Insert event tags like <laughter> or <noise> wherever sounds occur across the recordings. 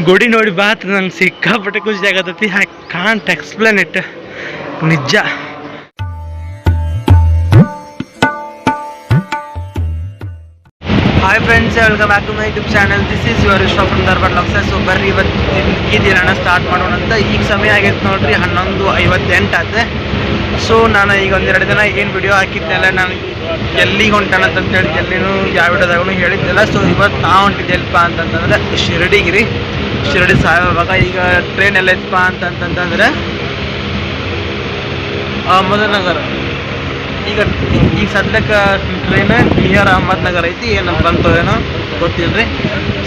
ಗುಡಿ ನೋಡಿ ಬಾತ್ ನಂಗೆ ಸಿಕ್ಕಾಪಟ್ಟೆ ಖುಷಿ ಆಗತ್ತೈತಿ ಐ ಕಾಂಟ್ ಎಕ್ಸ್ಪ್ಲೇನ್ ಇಟ್ ನಿಜ. Hi friends welcome back to my YouTube channel this is your Ishta from Darbar so ಬರ್ರಿ ಇವತ್ತು ಈ ದಿನ ಸ್ಟಾರ್ಟ್ ಮಾಡೋಣ ಅಂತ. ಈಗ ಸಮಯ ಆಗೈತೆ ನೋಡ್ರಿ, ಹನ್ನೊಂದು ಐವತ್ತೆಂಟು ಆತೆ ಸೊ ನಾನು ಈಗ ಒಂದೆರಡು ದಿನ ಏನು ವಿಡಿಯೋ ಹಾಕಿದ್ದೆಲ್ಲ ನಾನು ಎಲ್ಲಿಗೆ ಹೊಂಟಾನ ಅಂತಂತೇಳಿ ಎಲ್ಲಿನೂ ಯಾವ ವಿಡಿಯೋದಾಗೂ ಹೇಳಿದ್ದೆಲ್ಲ. ಸೊ ಇವತ್ತು ನಾ ಹೊಂಟಿದ್ದೆಲ್ಪ ಅಂತಂತಂದ್ರೆ ಶಿರಡಿಗೆ ರೀ ಶಿರಡಿ ಸಾಯಿಬಾಬಾಗ ಈಗ ಟ್ರೈನ್ ಎಲ್ಲ ಐತಪ್ಪ ಅಂತಂತಂದ್ರೆ ಅಹಮದನಗರ ಈಗ ಈಗ ಸದ್ಯಕ್ಕೆ ಟ್ರೈನ್ ನಿಯರ್ ಅಹಮದ್ನಗರ್ ಐತಿ, ಏನು ಬಂತೋ ಏನೋ ಗೊತ್ತಿಲ್ಲ ರೀ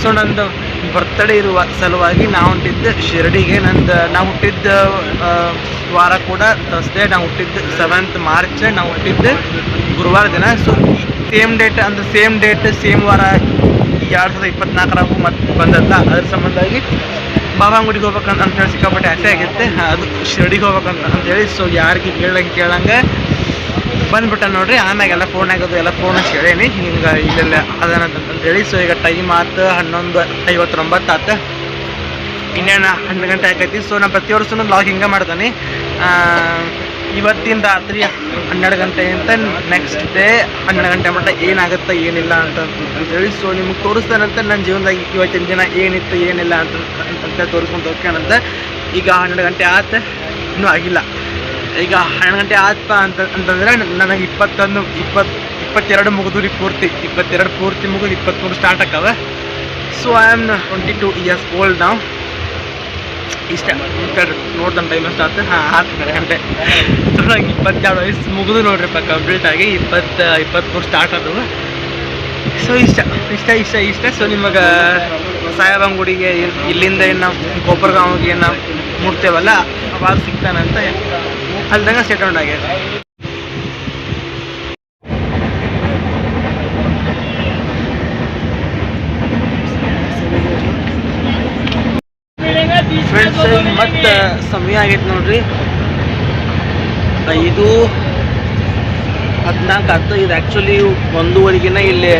ಸೊ ನಂದು ಬರ್ತಡೇ ಇರುವ ಸಲುವಾಗಿ ನಾವು ಹುಟ್ಟಿದ್ದು ಶಿರಡಿಗೆ ನಂದು, ನಾವು ಹುಟ್ಟಿದ್ದ ವಾರ ಕೂಡ ತರ್ಸ್ಡೇ ನಾವು ಹುಟ್ಟಿದ್ದು ಸೆವೆಂತ್ ಮಾರ್ಚ್ ನಾವು ಹುಟ್ಟಿದ್ದು ಗುರುವಾರ ದಿನ. ಸೊ ಸೇಮ್ ಡೇಟ್ ಅಂದ್ರೆ ಸೇಮ್ ಡೇಟ್ ಸೇಮ್ ವಾರ ಎರಡು ಸಾವಿರದ ಇಪ್ಪತ್ನಾಲ್ಕರಾಗೂ ಮತ್ತೆ ಬಂದದ್ದ. ಅದ್ರ ಸಂಬಂಧವಾಗಿ ಬಾಬಾಂಗುಡಿಗೆ ಹೋಗ್ಬೇಕಂತ ಅಂತೇಳಿ ಸಿಕ್ಕಾಪಟ್ಟೆ ಆಸೆ ಆಗಿತ್ತೆ. ಅದು ಶಿರಡಿಗೆ ಹೋಗ್ಬೇಕಂತ ಅಂತೇಳಿ ಸೊ ಯಾರಿಗೆ ಕೇಳಂಗೆ ಕೇಳಂಗೆ ಬಂದ್ಬಿಟ್ಟ ನೋಡ್ರಿ. ಆಮ್ಯಾಗೆಲ್ಲ ಫೋನ್ ಆಗೋದು ಎಲ್ಲ ಫೋನ್ ಹೇಳೀನಿ. ಹಿಂಗೆ ಇಲ್ಲೆಲ್ಲ ಅದೇನಂತ ಅಂತೇಳಿ ಸೊ ಈಗ ಟೈಮ್ ಆತು ಹನ್ನೊಂದು ಐವತ್ತೊಂಬತ್ತು ಆತು. ಇನ್ನೇನು ಹನ್ನೊಂದು ಗಂಟೆ ಆಕೈತಿ. ಸೊ ನಾನು ಪ್ರತಿ ವರ್ಷನೂ ಲಾಗ್ ಹಿಂಗೆ ಮಾಡ್ತಾನೆ. ಇವತ್ತಿನ ರಾತ್ರಿ ಹನ್ನೆರಡು ಗಂಟೆಯಿಂದ ನೆಕ್ಸ್ಟ್ ಡೇ ಹನ್ನೆರಡು ಗಂಟೆ ಮಟ್ಟ ಏನಾಗುತ್ತೆ ಏನಿಲ್ಲ ಅಂತ ಅಂತೇಳಿ ಸೊ ನಿಮ್ಗೆ ತೋರಿಸ್ತಾನಂತೆ ನನ್ನ ಜೀವನದಾಗ ಇವತ್ತಿನ ದಿನ ಏನಿತ್ತು, ಏನಿಲ್ಲ ಅಂತ ಅಂತ ತೋರಿಸ್ಕೊಂಡು ಹೋಗ್ಯಾನಂತ ಈಗ ಹನ್ನೆರಡು ಗಂಟೆ ಆತು, ಇನ್ನೂ ಆಗಿಲ್ಲ. ಈಗ ಹನ್ನೆರಡು ಗಂಟೆ ಆತ್ಪ ಅಂತ ಅಂತಂದ್ರೆ ನನಗೆ ಇಪ್ಪತ್ತೊಂದು ಇಪ್ಪತ್ತು ಇಪ್ಪತ್ತೆರಡು ಮುಗಿದ್ರಿ ಪೂರ್ತಿ, ಇಪ್ಪತ್ತೆರಡು ಪೂರ್ತಿ ಮುಗಿದು ಇಪ್ಪತ್ತ್ಮೂರು start ಆಕವೆ so I am twenty two years old ನಾವು ಇಷ್ಟ. ನೋಡ್ದಂತ ಟೈಮ್ ಎಷ್ಟು ಆಯ್ತು ಹಾಂ ಹಾಕ್ತಾರೆ ಅಂದರೆ ಸೊ ನಂಗೆ ಇಪ್ಪತ್ತೆರಡು ವಯಸ್ಸು ಮುಗಿದು ನೋಡ್ರಿಪ್ಪ ಕಂಪ್ಲೀಟ್ ಆಗಿ ಇಪ್ಪತ್ತು ಇಪ್ಪತ್ತ್ಮೂರು ಸ್ಟಾರ್ಟ್ ಆದವು. ಸೊ ಇಷ್ಟ ಇಷ್ಟ ಇಷ್ಟ ಇಷ್ಟ. ಸೊ ನಿಮಗೆ ಸಾಯಿಬಾಬಾನ ಗುಡಿಗೆ ಇಲ್ಲಿಂದ ಏನು ನಾವು ಗೋಪುರಗಾಂವ್ಗೆ ಏನು ಮುಟ್ತೇವಲ್ಲ ಅವಾಗ ಸಿಗ್ತಾನಂತ ಅಲ್ದಂಗೆ ಸೆಟೌಂಡ್ ಆಗ್ಯದ ಫ್ರೆಂಡ್ಸ್ ಮತ್ತೆ ಸಮಯ ಆಗೈತೆ ನೋಡ್ರಿ. ಐದು ಹದಿನಾಲ್ಕು ಹತ್ತು ಇದು. ಆ್ಯಕ್ಚುಲಿ ಒಂದೂವರೆಗಿನ ಇಲ್ಲಿ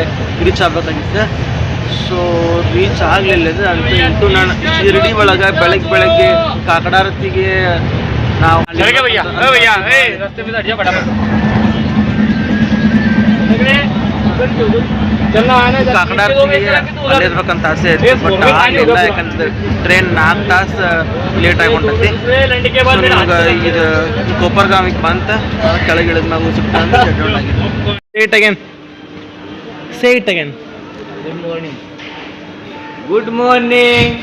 ರೀಚ್ ಆಗ್ಬೇಕಾಗಿತ್ತು. ಸೊ ರೀಚ್ ಆಗಲಿಲ್ಲ ಇದು ಅಂತ ಇಂಟು ನಾನು ಶಿರಡಿ ಒಳಗೆ ಬೆಳಗ್ಗೆ ಬೆಳಗ್ಗೆ ಕಾಕಡಾರತಿಗೆ ನಾವು ಕಾಕಡಾರತಿಗೆ ಅಲ್ಲಿರ್ಬೇಕಂತ ಆಸೆ ಐತಿ ಬಟ್ ಆಗಲಿಲ್ಲ ಯಾಕಂದ್ರೆ ಟ್ರೈನ್ ನಾಲ್ಕು ತಾಸು ಲೇಟ್ ಆಗಿ ಹೊಂಟೈತಿ ಸೊ ನಿಮ್ಗೆ ಇದು ಕೊಪ್ಪರ್ಗಾಮಿಗೆ ಬಂತ ಕೆಳಗೆ ಇಳಿದ ಮ್ಯಾಗ ಸಿಗ್ತಾ ಅಂತ ಶೆಡ್ಯೂಲ್ ಆಗಿದೆ ಸೇಟ್ ಅಗೇನ್ ಸೇಟ್ ಅಗೇನ್ ಗುಡ್ ಮಾರ್ನಿಂಗ್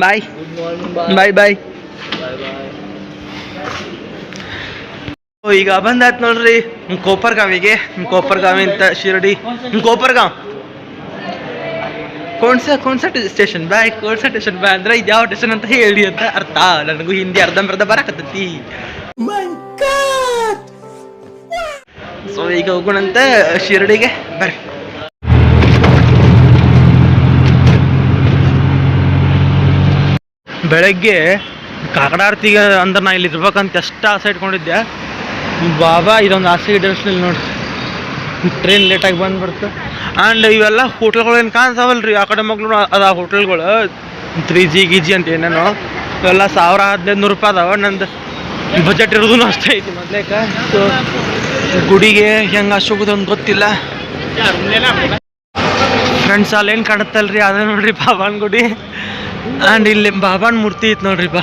ಬಾಯ್ ಗುಡ್ ಮಾರ್ನಿಂಗ್ ಬಾಯ್ ಬಾಯ್ ಈಗ ಬಂದಾಯ್ತು ನೋಡ್ರಿ ಕೋಪರ್ಗಾವಿಗೆ ಕೋಪರ್ಗಾವಿ ಅಂತ ಶಿರಡಿ ಕೋಪರ್ಗಾಂವ್. ಕೋಣ್ಸ ಕೋಣ್ಸ ಸ್ಟೇಷನ್ ಬಾಯ್ ಕೋಣ್ಸ ಸ್ಟೇಷನ್ ಬಾಯ್ ಅಂದ್ರೆ ಇದು ಯಾವ ಸ್ಟೇಷನ್ ಅಂತ ಹೇಳಿ ಅಂತ ಅರ್ಥ. ನನಗೂ ಹಿಂದಿ ಅರ್ಧಂಬರ್ಧ ಬರಕತ್ತೈತಿ. ಸೊ ಈಗ ಹೋಗೋಣಂತ ಶಿರಡಿಗೆ ಬರ್ರಿ. ಬೆಳಗ್ಗೆ ಕಾಕಡಾರ್ತಿಗೆ ಅಂದ್ರೆ ನಾ ಇಲ್ಲಿ ಇರ್ಬೇಕಂತ ಎಷ್ಟು ಆಸೆ ಇಟ್ಕೊಂಡಿದ್ದೆ. ಬಾಬಾ ಇದೊಂದು ಆಸೆ ಈಡೇರಿಸ್ಲಿಲ್ಲ ನೋಡ್ರಿ. ಟ್ರೈನ್ ಲೇಟಾಗಿ ಬಂದ್ಬಿಡ್ತು ಆ್ಯಂಡ್ ಇವೆಲ್ಲ ಹೋಟ್ಲ್ಗಳು ಏನು ಕಾಣ್ತಾವಲ್ಲ ರೀ ಆ ಕಡೆ ಮಗ್ಳು ಅದ ಹೋಟೆಲ್ಗಳು ತ್ರೀ ಜಿ ಗಿ ಜಿ ಅಂತ ಏನೇನೋ. ಇವೆಲ್ಲ ಸಾವಿರ ಹದಿನೈದು ನೂರು ರೂಪಾಯಿ ಅದಾವ. ನಂದು ಬಜೆಟ್ ಇರೋದು ಅಷ್ಟೇ ಐತಿ ಮೊದ್ಲೇಕ. ಸೊ ಗುಡಿಗೆ ಹೆಂಗೆ ಅಶೋಗೋದು ಅಂತ ಗೊತ್ತಿಲ್ಲ. ಫ್ರೆಂಡ್ಸ್ ಅಲ್ಲೇನು ಕಾಣುತ್ತಲ್ರಿ? ಅದೇ ನೋಡ್ರಿ ಬಾಬಾನ್ ಗುಡಿ. ಆ್ಯಂಡ್ ಇಲ್ಲಿ ಬಾಬಾನ್ ಮೂರ್ತಿ ಐತೆ ನೋಡ್ರಿ ಬಾ.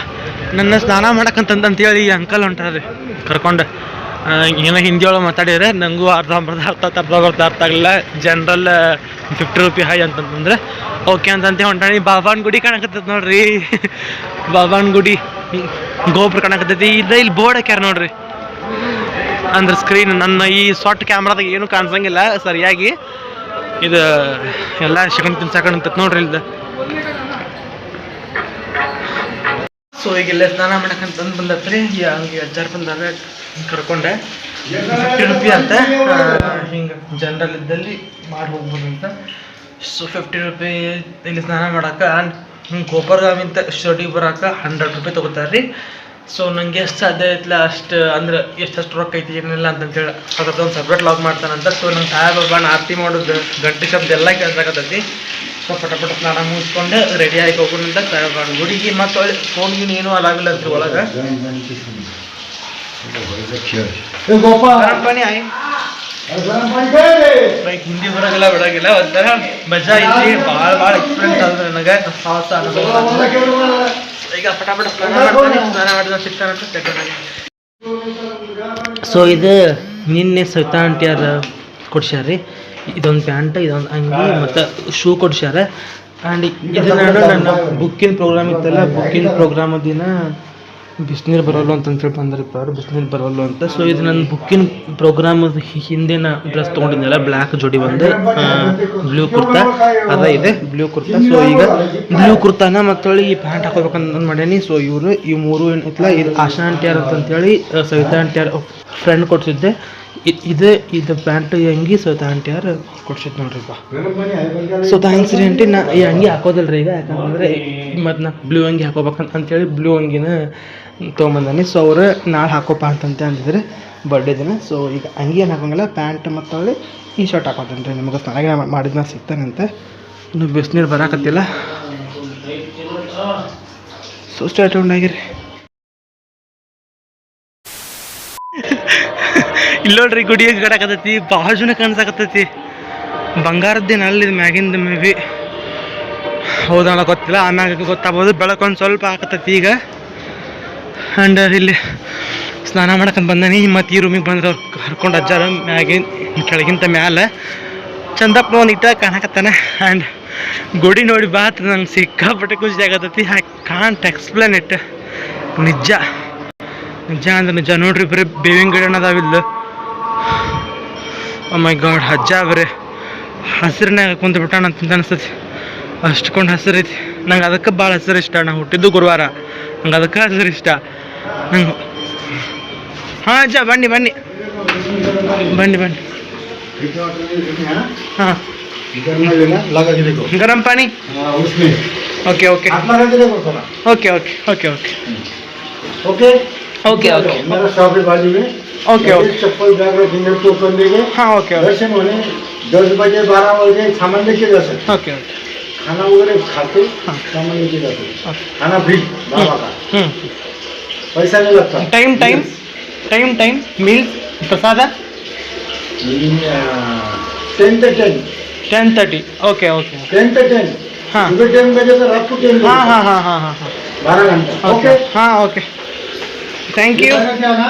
ನನ್ನ ಸ್ನಾನ ಮಾಡಕ್ಕಂತಂದು ಅಂತೇಳಿ ಈ ಅಂಕಲ್ ಹೊಂಟಾರ್ರಿ. ಕರ್ಕೊಂಡು. ಆ, ಏನೋ ಹಿಂದಿ ಒಳಗೆ ಮಾತಾಡಿದರೆ ನನಗೂ ಅರ್ಧ ಅಂಬರ್ಧ ಅರ್ಥ ಅರ್ಧ ಅರ್ಧ ಅರ್ಥ ಆಗಲಿಲ್ಲ. ಜನರಲ್ ಫಿಫ್ಟಿ ರುಪಿ ಹೈ ಅಂತಂತಂದ್ರೆ ಓಕೆ ಅಂತಂತೆ ಹೊಂಟಾಣಿ. ಬಾಬಾನ್ ಗುಡಿ ಕಾಣಕತ್ತೈತೆ ನೋಡ್ರಿ. <laughs> ಬಾಬಾನ್ ಗುಡಿ, ಗೋಪುರ ಕಾಣಕತ್ತೈತಿ. ಇಲ್ಲ ಇಲ್ಲಿ ಬೋರ್ಡ್ ಹಾಕ್ಯಾರ ನೋಡ್ರಿ. ಅಂದ್ರೆ ಸ್ಕ್ರೀನ್ ನನ್ನ ಈ ಸಾಫ್ಟ್ ಕ್ಯಾಮ್ರಾದಾಗ ಏನು ಕಾಣಿಸಂಗಿಲ್ಲ. ಸರಿಯಾಗಿ ಇದು ಎಲ್ಲ ಶಿಕಣ್ ತಿನ್ಸಾಕಂತ ನೋಡ್ರಿ ಇಲ್ದ. ಸೊ ಈಗ ಇಲ್ಲೇ ಸ್ನಾನ ಮಾಡಕ್ಕಂತಂದು ಬಂದತ್ರಿ. ಹಂಗೆ ಅಜ್ಜಾರ್ ಬಂದಾಗ ಕರ್ಕೊಂಡೆ. ಫಿಫ್ಟಿ ರುಪಿ ಅಂತ. ಹಿಂಗೆ ಜನರಲ್ ಇದ್ದಲ್ಲಿ ಮಾಡಿ ಹೋಗ್ಬೋದು ಅಂತ. ಸೊ ಫಿಫ್ಟಿ ರುಪಿ ಇಲ್ಲಿ ಸ್ನಾನ ಮಾಡಕ್ಕೆ ಆ್ಯಂಡ್ ಹಿಂಗೆ ಗೋಪರ್ಗಾವಿಂತ ಶಿರಡಿಗೆ ಬರೋಕೆ ಹಂಡ್ರೆಡ್ ರುಪಿ ತೊಗೋತಾರೆ ರೀ. ಸೊ ನಂಗೆ ಎಷ್ಟು ಸಾಧ್ಯ ಐತಿಲ್ಲ ಅಷ್ಟು, ಅಂದ್ರೆ ಎಷ್ಟೆಷ್ಟು ರೊಕ್ಕ ಐತಿ ಏನಿಲ್ಲ ಅಂತಂತೇಳಿ ಅದ್ರದ್ದು ಒಂದು ಸಪ್ರೇಟ್ ಲಾಗ್ ಮಾಡ್ತಾನಂತ ಸೊ ನಂಗೆ ಸಾಹೇಬಾಬಾನ ಆರತಿ ಮಾಡೋದು, ಗಂಟೆ ಶಬ್ದ ಎಲ್ಲ ಕೇಳ್ಸಾಕತ್ತೈತಿ ಸೊ ಪಟ ಪಟ ಸ್ನಾನ ಮುಗಿಸ್ಕೊಂಡು ರೆಡಿ ಆಗಿ ಹೋಗೋಣಂತ ಬಾಣ ಗುಡಿಗೆ ಮತ್ತು ಫೋನ್ ಗೀನ್ ಏನೂ ಅಲಾಗಿಲ್ಲ ಒಳಗೆ. ಗರಂ ಪಾನಿ ಆಯ್. ಲೈಕ್ ಹಿಂದಿ ಬರೋಗಿಲ್ಲ ಬಿಡೋಗಿಲ್ಲ ಒಂಥರ ಮಜಾ ಐತಿ ಭಾಳ ಭಾಳ ಎಕ್ಸ್ಪೀರಿಯನ್ಸ್ ಆದ್ರೆ ನನಗೆ. ಸಾಹಸ ಅನುಭವ ಈಗ ಪಟಾಪಟ ಪಟ ಸ್ನಾನ ಮಾಡ್ತಾನೆ ಸ್ನಾನ ಮಾಡಿದ ಸಿಗ್ತಾನಂತ ತಗೊಂಡಾಗ ಸೊ ಇದು ನಿನ್ನೆ ಸವಿತಾ ಆಂಟಿಯರ್ ಕೊಡ್ಸ್ಯಾರ ರೀ ಇದೊಂದು ಪ್ಯಾಂಟ್ ಇದೊಂದು ಅಂಗಿ ಮತ್ತು ಶೂ ಕೊಡ್ಸ್ಯಾರ. ಆ್ಯಂಡ್ ಇದು ನಾನು ನನ್ನ ಬುಕ್ಕಿನ ಪ್ರೋಗ್ರಾಮ್ ಇತ್ತಲ್ಲ ಬುಕ್ಕಿನ ಪ್ರೋಗ್ರಾಮ್ ದಿನ ಬಿಸಿನೀರು ಬರೋಲ್ಲ ಅಂತ ಅಂತೇಳಿ ಬಂದ್ರಪ್ಪ ಅವ್ರು ಬಿಸಿನೀರು ಬರೋಲ್ಲ ಅಂತ. ಸೊ ಇದು ನನ್ನ ಬುಕ್ಕಿನ ಪ್ರೋಗ್ರಾಮ್ ಹಿಂದಿನ ಡ್ರೆಸ್ ತೊಗೊಂಡಿದ್ದೆಲ್ಲ ಬ್ಲ್ಯಾಕ್ ಜೋಡಿ ಒಂದು ಬ್ಲೂ ಕುರ್ತಾ, ಅದ ಇದೆ ಬ್ಲೂ ಕುರ್ತಾ. ಸೊ ಈಗ ಬ್ಲೂ ಕುರ್ತಾನ ಮತ್ತೊಳ್ಳಿ ಈ ಪ್ಯಾಂಟ್ ಹಾಕೋಬೇಕಂತ ಮಾಡ್ಯಾನಿ ಸೊ ಇವರು, ಈ ಮೂರು ಏನೈತಲ್ಲ ಇದು ಆಶಾ ಅಂತಂತೇಳಿ ಹೇಳಿ ಸವಿತಾ ಆಂಟಿಯರ್ ಫ್ರೆಂಡ್ ಕೊಡ್ಸಿದ್ದೆ ಇದು ಇದು ಪ್ಯಾಂಟ್ ಈ ಅಂಗಿ ಆಂಟಿ ಯಾರು ಕೊಡ್ಸಿದ್ ನೋಡ್ರಿಪ್ಪ ಸೊ ಥ್ಯಾಂಕ್ಸ್ ರೀ ಆಂಟಿ, ನಾ ಈ ಅಂಗಿ ಹಾಕೋದಿಲ್ಲ ರೀ ಈಗ ಯಾಕಂತಂದ್ರೆ ಮತ್ತು ನಾ ಬ್ಲೂ ಅಂಗಿ ಹಾಕೋಬೇಕಂತ ಅಂತೇಳಿ ಬ್ಲೂ ಅಂಗಿನ ತೊಗೊಂಬಂದಾನೆ. ಸೊ ಅವ್ರು ನಾಳೆ ಹಾಕೋಪ್ಪ ಅಂತಂತೆ ಅಂದಿದ್ರೆ ಬರ್ಡೇ ದಿನ. ಸೊ ಈಗ ಅಂಗಿ ಏನು ಹಾಕೋಂಗಿಲ್ಲ, ಪ್ಯಾಂಟ್ ಮತ್ತು ಅವಳಿ ಈ ಶರ್ಟ್ ಹಾಕೋತೇನೆ ರೀ ನಿಮಗೆ. ಸ್ನಾನ ಮಾಡಿದ್ನ ಸಿಗ್ತಾನಂತೆ ಇನ್ನು ಬಿಸಿನೀರು ಬರಾಕತ್ತಿಲ್ಲ. ಸೊ ಸ್ಟಾರ್ಟ್ ಆಗಿರಿ. ಇಲ್ಲೋಡ್ರಿ ಗುಡಿ ಕಡಕತ್ತೈತಿ ಭಾಳ ಜನ ಕಾಣಿಸಾಕತ್ತೈತಿ ಬಂಗಾರದ್ದೇನು ಅಲ್ಲಿದ್ ಮ್ಯಾಗಿಂದ ಮೇ ಬಿ ಹೌದಲ್ಲ ಗೊತ್ತಿಲ್ಲ ಆಮ್ಯಾಗ ಗೊತ್ತಾಗ್ಬೋದು. ಬೆಳಕೊಂದು ಸ್ವಲ್ಪ ಹಾಕತ್ತೈತಿ ಈಗ. ಆ್ಯಂಡ್ ಇಲ್ಲಿ ಸ್ನಾನ ಮಾಡಕಂತ ಬಂದಾನಿ. ಮತ್ತು ಈ ರೂಮಿಗೆ ಬಂದ್ರೆ ಅವ್ರು ಕರ್ಕೊಂಡು ಅಜ್ಜಾರ ಮ್ಯಾಗಿನ, ಕೆಳಗಿಂತ ಮ್ಯಾಲೆ. ಚಂದಪ್ಪ ಒಂದು ಇಟ್ಟ ಕಾಣಕತ್ತಾನೆ. ಆ್ಯಂಡ್ ಗುಡಿ ನೋಡಿ ಬಾತ್, ನಂಗೆ ಸಿಕ್ಕಾಪಟ್ಟೆ ಖುಷಿ ಆಗತ್ತೈತಿ ಐ ಕಾಂಟ್ ಎಕ್ಸ್ಪ್ಲೇನ್ ಇಟ್ ನಿಜ. ನಿಜ ಅಂದ್ರೆ ನಿಜ. ನೋಡ್ರಿ ಬರೀ ಬೇವಿನ ಗಿಡ ಅದಾವಿಲ್ಲ ಮೈ ಗಾಡ್ ಹಜ್ಜ ಬರೀ ಹಸಿರಿನಾಗ ಕುಂತು ಬಿಟ್ಟಾನ ಅಂತ ಅನಿಸ್ತೈತಿ ಅಷ್ಟೊಂದು ಕೊಂಡು ಹಸಿರೈತಿ ನಂಗೆ ಅದಕ್ಕೆ ಭಾಳ ಹಸಿರು ಇಷ್ಟ. ನಾ ಹುಟ್ಟಿದ್ದು ಗುರುವಾರ. ನಂಗೆ ಅದಕ್ಕೆ ಹಸಿರು ಇಷ್ಟ. ನಂಗೆ ಹಾಂ ಅಜ್ಜ ಬನ್ನಿ ಬನ್ನಿ. ಬನ್ನಿ ಬನ್ನಿ. ಹಾಂ. ಗರಂ ಪಾನಿ? Okay okay okay okay okay okay okay okay okay मेरा शॉप है बाजू में ओके ओके चप्पल बैग रखेंगे तो बंदे के हाँ ओके ओके दर्शन होने दस बजे बारह बजे सामान लेके जा सकते ओके ओके खाना वगैरह खाते हाँ। सामान लेके जाते खाना फ्री बाबा का। हम्म पैसा नहीं लगता। Time time time time meals prasad? Ten to ten ten thirty okay okay ten to ten हाँ। सुबह टेन बजे तो रात को टेन हाँ हाँ हाँ हाँ हाँ हाँ. बारह घंटा। ओके ओके हाँ ओके थैंक यू इधर क्या ना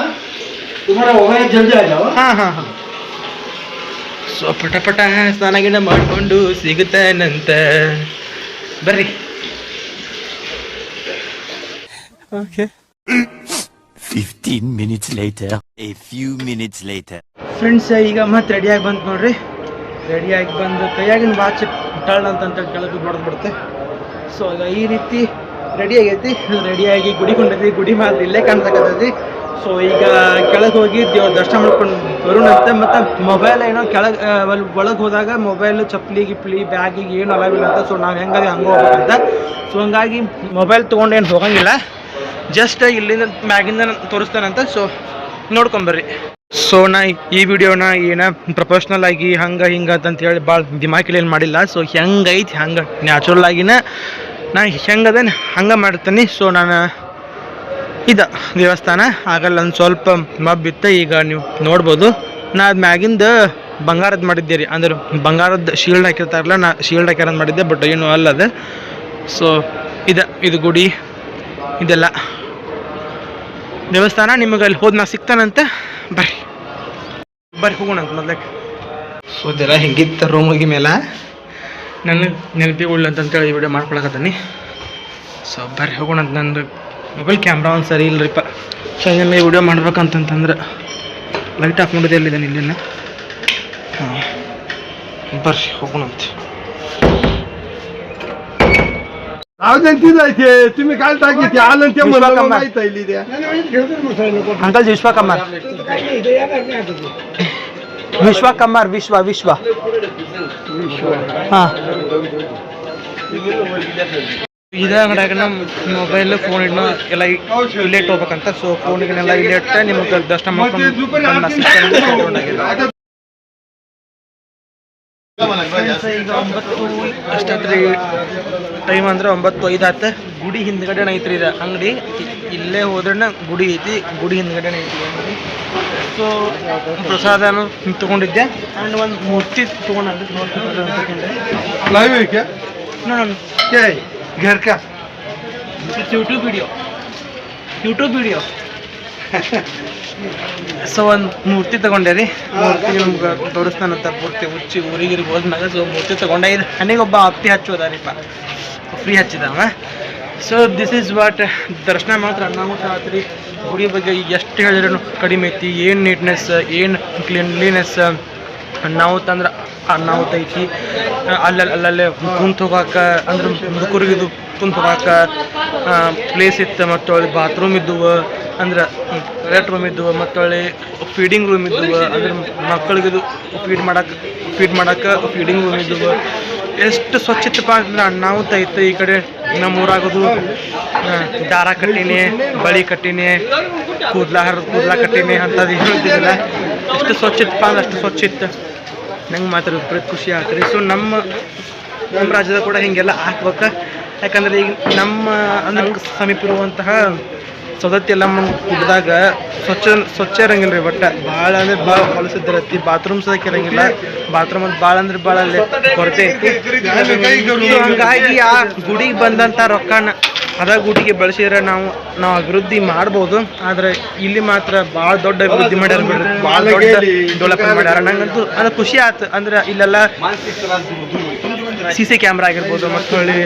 तुम्हारा होगा जल्दी आ जाओ ಹಾಂ ಹಾಂ ಹಾಂ ಸೊ ಪಟ ಪಟ ಸ್ನಾನ ಗಿಡ ಮಾಡಿಕೊಂಡು ಸಿಗುತ್ತಾನಂತ ಬರ್ರಿ okay 15 minutes later. A few minutes later. Friends ಈಗ ಮತ್ತೆ ರೆಡಿಯಾಗಿ ಬಂತು ನೋಡ್ರಿ ರೆಡಿಯಾಗಿ ಬಂದು ಕೈಯಾಗಿನ ವಾಚ್ ಟರ್ನ್ ಅಂತ ಕೆಳಗೆ ಬಡ್ದು ಬಿಡುತ್ತೆ ಸೊ ಈಗ ಈ ರೀತಿ ರೆಡಿ ಆಗೈತಿ. ರೆಡಿಯಾಗಿ ಗುಡಿ ಕೊಂಡೈತಿ. ಗುಡಿ ಮಾತ್ರ ಇಲ್ಲೇ ಕಾಣ್ಸಕತ್ತೈತಿ. ಸೊ ಈಗ ಕೆಳಗೆ ಹೋಗಿ ದೇವ್ರ ದರ್ಶನ ಮಾಡ್ಕೊಂಡು ಬರೋಣಂತೆ ಮತ್ತು ಮೊಬೈಲ್ ಏನೋ ಕೆಳಗೆ ಒಳಗೆ ಹೋದಾಗ ಮೊಬೈಲ್ ಚಪ್ಪಲಿ ಗಿಪ್ಲಿ ಬ್ಯಾಗಿಗೆ ಏನು ಅಲಾವಿಲ್ಲ ಅಂತ. ಸೊ ನಾವು ಹೆಂಗಾಗಿ ಹಂಗೆ ಹೋಗ್ಬೇಕಂತ ಸೊ ಹಂಗಾಗಿ ಮೊಬೈಲ್ ತೊಗೊಂಡೇನು ಹೋಗಂಗಿಲ್ಲ. ಜಸ್ಟ್ ಇಲ್ಲಿಂದ ಮ್ಯಾಗಿಂದ ತೋರಿಸ್ತಾನಂತ ಸೊ ನೋಡ್ಕೊಂಬರ್ರಿ ಸೊ ನಾ ಈ ವಿಡಿಯೋನ ಏನ ಪ್ರೊಫೆಷ್ನಲ್ ಆಗಿ ಹಂಗೆ ಹಿಂಗೆ ಅಂತ ಹೇಳಿ ಭಾಳ ದಿಮಾಕಿಲಿ ಏನು ಮಾಡಿಲ್ಲ. ಸೊ ಹೆಂಗೈತಿ ಹಂಗೆ ನ್ಯಾಚುರಲ್ ಆಗಿನ ನಾ ಹೆಂಗದ ಹಂಗೆ ಮಾಡ್ತೀನಿ. ಸೊ ನಾನು ಇದು ದೇವಸ್ಥಾನ. ಆಗಲ್ಲ, ಒಂದು ಸ್ವಲ್ಪ ಮಬ್ಬಿತ್ತ ಈಗ ನೀವು ನೋಡ್ಬೋದು. ನಾ ಅದು ಮ್ಯಾಗಿಂದ ಬಂಗಾರದ್ದು ಮಾಡಿದ್ದೆ ರೀ. ಅಂದ್ರೆ ಬಂಗಾರದ ಶೀಲ್ಡ್ ಹಾಕಿರ್ತಾರಲ್ಲ, ನಾ ಶೀಲ್ಡ್ ಹಾಕ್ಯಾರ ಮಾಡಿದ್ದೆ ಬಟ್ ಏನು ಅಲ್ಲದೆ ಸೊ ಇದು ಇದು ಗುಡಿ, ಇದೆಲ್ಲ. ದೇವಸ್ಥಾನ, ನಿಮಗೆ ಅಲ್ಲಿ ಹೋದ್ ನಾ ಸಿಗ್ತಾನಂತೆ ಬರ್ರಿ. ಬರ್ರಿ ಹೋಗೋಣ ಅಂತ ಮೊದ್ಲಕ್ಕೆ ಸೊ ಇದೆಲ್ಲ ಹೆಂಗಿತ್ತು ಮೇಲೆ? ನನಗೆ ನೆನಪಿಗಳು ಅಂತಂತೇಳಿ ಈ ವಿಡಿಯೋ ಮಾಡ್ಕೊಳಕತ್ತೀನಿ. ಸೊ ಬರ್ರಿ ಹೋಗೋಣ ಅಂತ ನಂದು ಮೊಬೈಲ್ ಕ್ಯಾಮ್ರಾ ಒಂದು ಸರಿ ಇಲ್ಲರಿಪ್ಪ ಸೊ ಇದನ್ನು ಈ ವಿಡಿಯೋ ಮಾಡ್ಬೇಕಂತಂತಂದ್ರೆ ಲೈಟ್ ಆಫ್ ಮಾಡಿದೆ ಎಲ್ಲಿದ್ದಾನೆ ಇಲ್ಲಿನ? ಹಾಂ ಬರ್ರಿ ಹೋಗೋಣಂತೆ ಯಾವ್ದಂತಿದೈತೆ ತಿಮ್ಮಿ ಕಾಲ್ಟ್ ಹಾಕೈತಿ ಹಾಲಂತೆ ಆಯ್ತಾ ವಿಶ್ವ ವಿಶ್ವ ವಿಶ್ವ. ಹಾಂ. ಇದೇ ಅಂಗಡಿಯಾಗ ನಮ್ಮ ಮೊಬೈಲ್ ಫೋನ್ ಇನ್ನು ಎಲ್ಲ ಇಲ್ಲೇ ಇಟ್ಕೋಬೇಕಂತ ಸೊ ಫೋನಿಗೆಲ್ಲ ಇಲ್ಲೇ ಇಟ್ಟೆ ನಿಮಗೆ ದರ್ಶನ ಮಾಡ್ಕೊಂಡು ಈಗ ಒಂಬತ್ತು ಟೈಮ್ ಅಂದ್ರೆ ಒಂಬತ್ತು ಐದು ಆತ ಗುಡಿ ಹಿಂದ್ಗಡೆ ಐತ್ರಿ ಇದು. ಅಂಗಡಿ ಇಲ್ಲೇ ಹೋದ್ರೆ ಗುಡಿ ಐತಿ. ಗುಡಿ ಹಿಂದ್ಗಡೆ ಐತಿ ಸೊ ಪ್ರಸಾದ ತಗೊಂಡಿದ್ದೆ. ಆ್ಯಂಡ್ ಒಂದು ಮೂರ್ತಿ ತೊಗೊಂಡು YouTube video YouTube video <laughs> so ಒಂದು ಮೂರ್ತಿ ತಗೊಂಡೆ ರೀ. ಮೂರ್ತಿ ನಿಮ್ಗೆ ತೋರಿಸ್ತಾನಂತ ಪೂರ್ತಿ ಹುಚ್ಚಿ ಊರಿಗೆ ಹೋದ್ಮ್ಯಾಗ ಸೊ ಮೂರ್ತಿ ತಗೊಂಡೆ. ಇದು ಒಬ್ಬ ಅಪ್ತಿ ಹಚ್ಚೋದಾರಿಪ್ಪ ಫ್ರೀ ಹಚ್ಚಿದವ. ಸೊ ದಿಸ್ ಈಸ್ ವಾಟ್ ದರ್ಶನ ಮಾತ್ರ ಅನ್ನಾಮೂಟ ಆತ್ರಿ. ಗುಡಿ ಬಗ್ಗೆ ಎಷ್ಟು ಹೇಳಿದ್ರು ಕಡಿಮೆ ಐತಿ. ಏನು ನೀಟ್ನೆಸ್ ಏನು ಕ್ಲೀನ್ಲಿನೆಸ್ ನಾವು ಅಂದ್ರೆ ಅನ್ನಾಹುತ ಐತಿ ಅಲ್ಲಲ್ಲಿ ಅಲ್ಲಲ್ಲೇ ಕುಂತು ಹೋಗಾಕ, ಅಂದ್ರೆ ಮುದುಕರಿಗಿದು ಕುಂತು ಪ್ಲೇಸ್ ಇತ್ತು ಮತ್ತು ಒಳ್ಳೆ ಬಾತ್ರೂಮ್ ಇದ್ದವು, ಅಂದ್ರೆ ಟಾಯ್ಲೆಟ್ ರೂಮ್ ಇದ್ದವು, ಮತ್ತು ಫೀಡಿಂಗ್ ರೂಮ್ ಇದ್ದವು, ಅಂದ್ರೆ ಮಕ್ಕಳಿಗಿದು ಫೀಡ್ ಮಾಡಕ್ಕೆ ಫೀಡ್ ಮಾಡಕ್ಕೆ ಫೀಡಿಂಗ್ ರೂಮ್ ಇದ್ದವು. ಎಷ್ಟು ಸ್ವಚ್ಛತೆ ಅಂದ್ರೆ ಐತೆ ಈ ಕಡೆ ನಮ್ಮ ಊರಾಗದು ದಾರ ಕಟ್ಟಿನಿ, ಬಳಿ ಕಟ್ಟಿನಿ ಕೂದ್ಲ ಹರಿದು ಕೂದ್ಲ ಕಟ್ಟಿನಿ ಅಂತದ್ದು ಹೇಳ್ತಿದ್ದಿಲ್ಲ. ಎಷ್ಟು ಸ್ವಚ್ಛ ಅಂದ್ರೆ ಅಷ್ಟು ಸ್ವಚ್ಛ ಇತ್ತು ನಂಗೆ ಮಾತ್ರ ವಿಪರೀತ ಖುಷಿ ಆಗ್ತದೆ. ರೀ ಸೊ ನಮ್ಮ ನಮ್ಮ ರಾಜ್ಯದ ಕೂಡ ಹೀಗೆಲ್ಲ ಹಾಕ್ಬೇಕು ಯಾಕಂದ್ರೆ ಈಗ ನಮ್ಮ ಅಂದ್ರೆ ನಮ್ಗೆ ಸಮೀಪ ಇರುವಂತಹ ಸೌದತ್ತಿ ಎಲ್ಲ ಕುಡ್ದಾಗ ಸ್ವಚ್ಛ ಸ್ವಚ್ಛ ಇರಂಗಿಲ್ಲ ರೀ ಬಟ್ ಭಾಳ ಅಂದ್ರೆ ಭಾಳ ಹೊಲಸಿದ್ದಿರತ್ತಿ ಬಾತ್ರೂಮ್ ಸದಕ್ಕೆ ಇರಂಗಿಲ್ಲ. ಬಾತ್ರೂಮ್ ಅಂತ ಭಾಳ ಅಂದ್ರೆ ಭಾಳ ಅಲ್ಲಿ ಕೊರತೆ ಐತಿ. ಹಂಗಾಗಿ ಆ ಗುಡಿಗೆ ಬಂದಂಥ ರೊಕ್ಕನ ಅದ ಬೆಳೆಸಿದ್ರೆ ಬಳಸಿದ್ರೆ ನಾವು ನಾವು ಅಭಿವೃದ್ಧಿ ಮಾಡ್ಬೋದು. ಆದ್ರೆ ಇಲ್ಲಿ ಮಾತ್ರ ಭಾಳ ದೊಡ್ಡ ಅಭಿವೃದ್ಧಿ ಮಾಡ್ಯಾರ ಬಿಡ್ರಿ. ಭಾಳ ದೊಡ್ಡ ಡೆವಲಪ್ಮೆಂಟ್ ಮಾಡ್ಯಾರ. ನಂಗಂತೂ ಅದು ಖುಷಿ ಆಯ್ತು ಅಂದ್ರೆ ಇಲ್ಲೆಲ್ಲ ಸಿ ಸಿ ಕ್ಯಾಮ್ರಾ ಆಗಿರ್ಬೋದು ಮತ್ತು ಹೊಳ್ಳಿ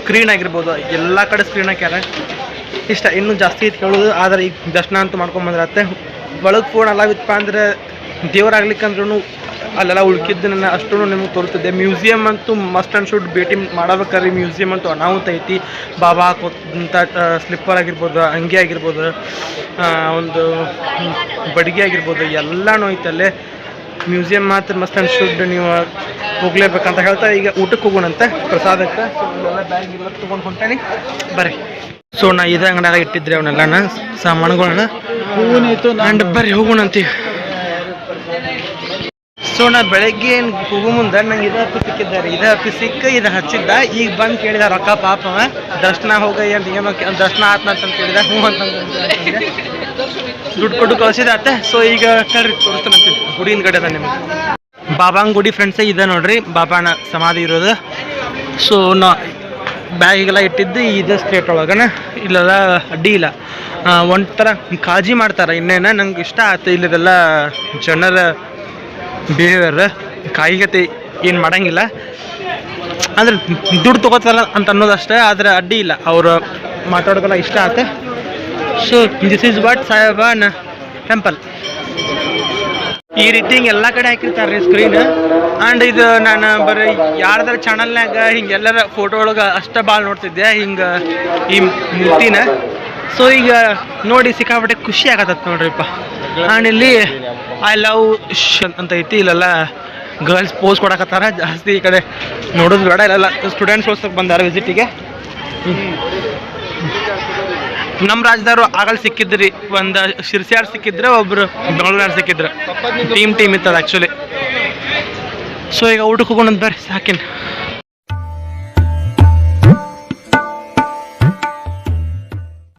ಸ್ಕ್ರೀನ್ ಆಗಿರ್ಬೋದು. ಎಲ್ಲ ಕಡೆ ಸ್ಕ್ರೀನ್ ಹಾಕ್ಯಾರ. ಇಷ್ಟ ಇನ್ನೂ ಜಾಸ್ತಿ ಐತೆ ಕೇಳೋದು. ಆದ್ರೆ ಈಗ ದರ್ಶನ ಅಂತೂ ಮಾಡ್ಕೊಂಬಂದ್ರತ್ತೆ ಒಳಗೆ ಫೋನ್ ಅಲಾವಿತ್ತಪ್ಪ ಅಂದ್ರೆ ದೇವರಾಗ್ಲಿಕ್ಕಂದ್ರೂ ಅಲ್ಲೆಲ್ಲ ಉಳ್ಕಿದ್ದು ನನ್ನ ಅಷ್ಟು ನಿಮ್ಗೆ ತೋರಿಸ್ತಿದ್ದೆ ಮ್ಯೂಸಿಯಂ ಅಂತೂ ಮಸ್ಟ್ ಆ್ಯಂಡ್ ಶುಡ್ ಭೇಟಿ ಮಾಡಬೇಕಾದ್ರೆ ಮ್ಯೂಸಿಯಂ ಅಂತೂ ಅನಾಹುತ ಐತಿ. ಬಾಬಾ ಹಾಕೋಂಥ ಸ್ಲಿಪ್ಪರ್ ಆಗಿರ್ಬೋದು ಅಂಗಿ ಆಗಿರ್ಬೋದು ಒಂದು ಬಡಿಗೆ ಆಗಿರ್ಬೋದು ಎಲ್ಲನೂ ಐತಲ್ಲೇ ಮ್ಯೂಸಿಯಂ ಮಾತ್ರ ಮಸ್ಟ್ ಆ್ಯಂಡ್ ಶುಡ್ ನೀವು ಹೋಗ್ಲೇಬೇಕಂತ ಹೇಳ್ತಾ ಈಗ ಊಟಕ್ಕೆ ಹೋಗೋಣಂತೆ. ಪ್ರಸಾದಕ್ಕೆ ಎಲ್ಲ ಬ್ಯಾಗ್ ಎಲ್ಲ ತೊಗೊಂಡು ಹೊಂಟಾನಿ. ಬರ್ರಿ. ಸೊ ನಾ ಇದೇ ಅಂಗಡಿಯಾಗ ಇಟ್ಟಿದ್ರಿ ಅವನ್ನೆಲ್ಲನ ಸಾಮಾನುಗಳನ್ನ ಬರ್ರಿ ಹೋಗೋಣಂತೀವಿ ಸೊ ನಾ ಬೆಳಗ್ಗೆ ಹೋಗೋ ಮುಂದೆ ನಂಗೆ ಇದು ಹಪ್ಪಿ ಸಿಕ್ಕಿದ್ದಾರೆ ಇದು ಹಪ್ಪಿ ಸಿಕ್ಕ ಇದು ಹಚ್ಚಿದ್ದ, ಈಗ ಬಂದು ಕೇಳಿದ ರೊಕ್ಕ ಪಾಪ. ದರ್ಶನ ಹೋಗ ಅಂತ ಏನೋ ದರ್ಶನ ಆತ್ನಂತ ಅಂತ ಕೇಳಿದ, ಹ್ಞೂ ಅಂತ. ದುಡ್ಡು ಕೊಟ್ಟು ಕಳ್ಸಿದ ಅತ್ತೆ. ಸೊ ಈಗ ಕಳ್ರಿ ತೋರಿಸ್ತಾನಂತ ಗುಡಿಯಿಂದ ಕಡೆ ಅದ ನಿಮ್ಗೆ. ಬಾಬಾಂಗ್ ಗುಡಿ ಫ್ರೆಂಡ್ಸೇ ಇದೆ ನೋಡ್ರಿ. ಬಾಬಾನ ಸಮಾಧಿ ಇರೋದು. ಸೊ ನಾ ಬ್ಯಾಗಿಗೆಲ್ಲ ಇಟ್ಟಿದ್ದು ಇದೆ ಸ್ಟೇಟ್ ಒಳಗನ. ಇಲ್ಲೆಲ್ಲ ಅಡ್ಡಿ ಇಲ್ಲ. ಒಂಥರ ಕಾಳಜಿ ಮಾಡ್ತಾರೆ ಇನ್ನೇನ, ನಂಗೆ ಇಷ್ಟ ಆಯ್ತು ಇಲ್ಲದೆಲ್ಲ ಜನರ ಬಿಹೇವಿಯರ್ ಕಾಯಿಗತೆ ಏನು ಮಾಡೋಂಗಿಲ್ಲ. ಅಂದ್ರೆ ದುಡ್ಡು ತೊಗೋತಾರ ಅಂತ ಅನ್ನೋದಷ್ಟೇ, ಆದರೆ ಅಡ್ಡಿ ಇಲ್ಲ. ಅವರು ಮಾತಾಡೋದೆಲ್ಲ ಇಷ್ಟ ಆಗುತ್ತೆ. ಸೊ ದಿಸ್ ಈಸ್ ವಾಟ್ ಸಾಹೇಬನ್ ಟೆಂಪಲ್ ಈ ರೀತಿ ಹಿಂಗೆ ಎಲ್ಲ ಕಡೆ ಹಾಕಿರ್ತಾರೆ ರೀ ಸ್ಕ್ರೀನ್ ಆ್ಯಂಡ್ ಇದು ನಾನು ಬರೀ ಯಾರ್ದಾರ ಚಾನಲ್ನಾಗ ಹಿಂಗೆ ಎಲ್ಲರ ಫೋಟೋ ಒಳಗೆ ಅಷ್ಟೇ ಭಾಳ ನೋಡ್ತಿದ್ದೆ, ಹಿಂಗೆ ಈ ಮೂರ್ತಿನ. ಸೊ ಈಗ ನೋಡಿ ಸಿಕ್ಕಾಪಟ್ಟೆ ಖುಷಿ ಆಗತ್ತತ್ ನೋಡ್ರಿಪ್ಪ. ಆ್ಯಂಡ್ ಇಲ್ಲಿ ಐ ಲವ್ ಅಂತ ಐತಿ ಇಲ್ಲೆಲ್ಲ ಗರ್ಲ್ಸ್ ಪೋಸ್ ಕೊಡಕತ್ತಾರ. ಜಾಸ್ತಿ ಈ ಕಡೆ ನೋಡೋದು ಬೇಡ ಇಲ್ಲೆಲ್ಲ ಸ್ಟೂಡೆಂಟ್ಸ್ ಬಂದಾರ ವಿಸಿಟಿಗೆ ನಮ್ಮ ರಾಜ್ಯದವರು ಆಗಲ್ ಸಿಕ್ಕಿದ್ರಿ ಒಂದು ಶಿರ್ಸಿಯಾರ್ ಸಿಕ್ಕಿದ್ರೆ ಒಬ್ರು ಬೆಂಗಳೂರು ಸಿಕ್ಕಿದ್ರು. ಟೀಮ್ ಟೀಮ್ ಇತ್ತದ ಆ್ಯಕ್ಚುಲಿ ಸೊ ಈಗ ಊಟಕ್ಕೆ ಹೋಗೋಣ ಬರ್ರಿ ಸಾಕಿನ.